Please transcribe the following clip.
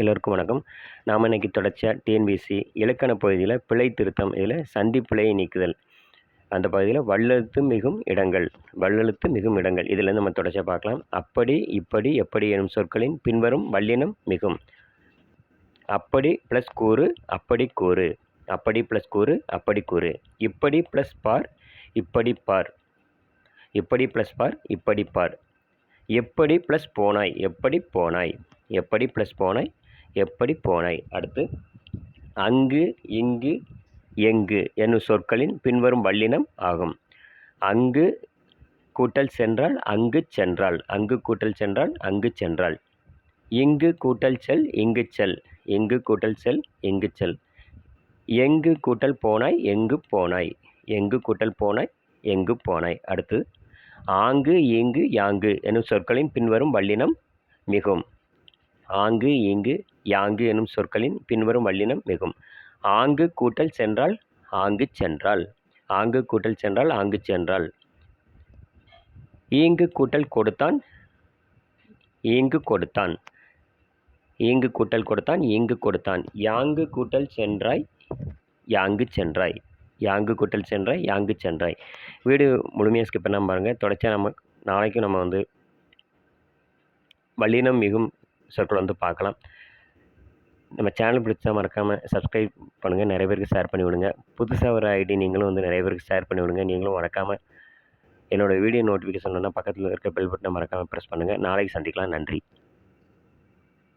எல்லோருக்கும் வணக்கம். நாம் இன்னைக்கு தொடர்ச்சியாக டிஎன்பிசி இலக்கண பகுதியில் பிழை திருத்தம் இதில் சந்தி பிழையை நீக்குதல். அந்த பகுதியில் வல்லெழுத்து மிகும் இடங்கள் வல்லெழுத்து மிகும் இடங்கள். இதிலேருந்து நம்ம தொடர்ச்சியாக பார்க்கலாம். அப்படி இப்படி எப்படி எனும் சொற்களின் பின்வரும் வல்லினம் மிகும். அப்படி ப்ளஸ் கூறு அப்படி கூறு. அப்படி ப்ளஸ் கூறு அப்படி கூறு. இப்படி ப்ளஸ் பார் இப்படி பார். இப்படி ப்ளஸ் பார் இப்படி பார். எப்படி ப்ளஸ் போனாய் எப்படி போனாய். எப்படி ப்ளஸ் போனாய் எப்படி போனாய்? அடுத்து அங்கு இங்கு எங்கு என்னும் சொற்களின் பின்வரும் வல்லினம் ஆகும். அங்கு கூட்டல் சென்றால் அங்கு சென்றால் அங்கு கூட்டல் சென்றால் அங்கு சென்றால். இங்கு கூட்டல் செல் இங்கு செல் இங்கு கூட்டல் செல் இங்கு செல். எங்கு கூட்டல் போனாய் எங்கு போனாய்? எங்கு கூட்டல் போனாய் எங்கு போனாய்? அடுத்து ஆங்கு இங்கு யாங்கு எனும் சொற்களின் பின்வரும் வல்லினம் மிகும். ஆங்கு இங்கு யாங்கு எனும் சொற்களின் பின்வரும் வல்லினம் மிகும். ஆங்கு கூட்டல் சென்றால் ஆங்கு சென்றால். ஆங்கு கூட்டல் சென்றால் ஆங்கு சென்றால். ஈங்கு கூட்டல் கொடுத்தான் ஈங்கு கொடுத்தான். ஈங்கு கூட்டல் கொடுத்தான் ஈங்கு கொடுத்தான். யாங்கு கூட்டல் சென்றாய் யாங்கு சென்றாய். யாங்கு கூட்டல் சென்றாய் யாங்கு சென்றாய். வீடு முழுமையாக ஸ்கிப் பண்ணாமல் பாருங்கள் தொடர்ச்சியாக நம்ம நாளைக்கும் நம்ம வந்து வல்லினம் மிகும் சொற்கள் வந்து பார்க்கலாம். நம்ம சேனல் பிடிச்சா மறக்காமல் சப்ஸ்கிரைப் பண்ணுங்கள் நிறைய பேருக்கு ஷேர் பண்ணி விடுங்க. புதுசாக ஒரு ஐடி நீங்களும் வந்து நிறைய பேருக்கு ஷேர் பண்ணி விடுங்க. நீங்களும் மறக்காமல் என்னோடய வீடியோ நோட்டிஃபிகேஷன் வந்தால் பக்கத்தில் இருக்க பெல் பட்டனை மறக்காமல் ப்ரெஸ் பண்ணுங்கள் நாளைக்கு சந்திக்கலாம். நன்றி.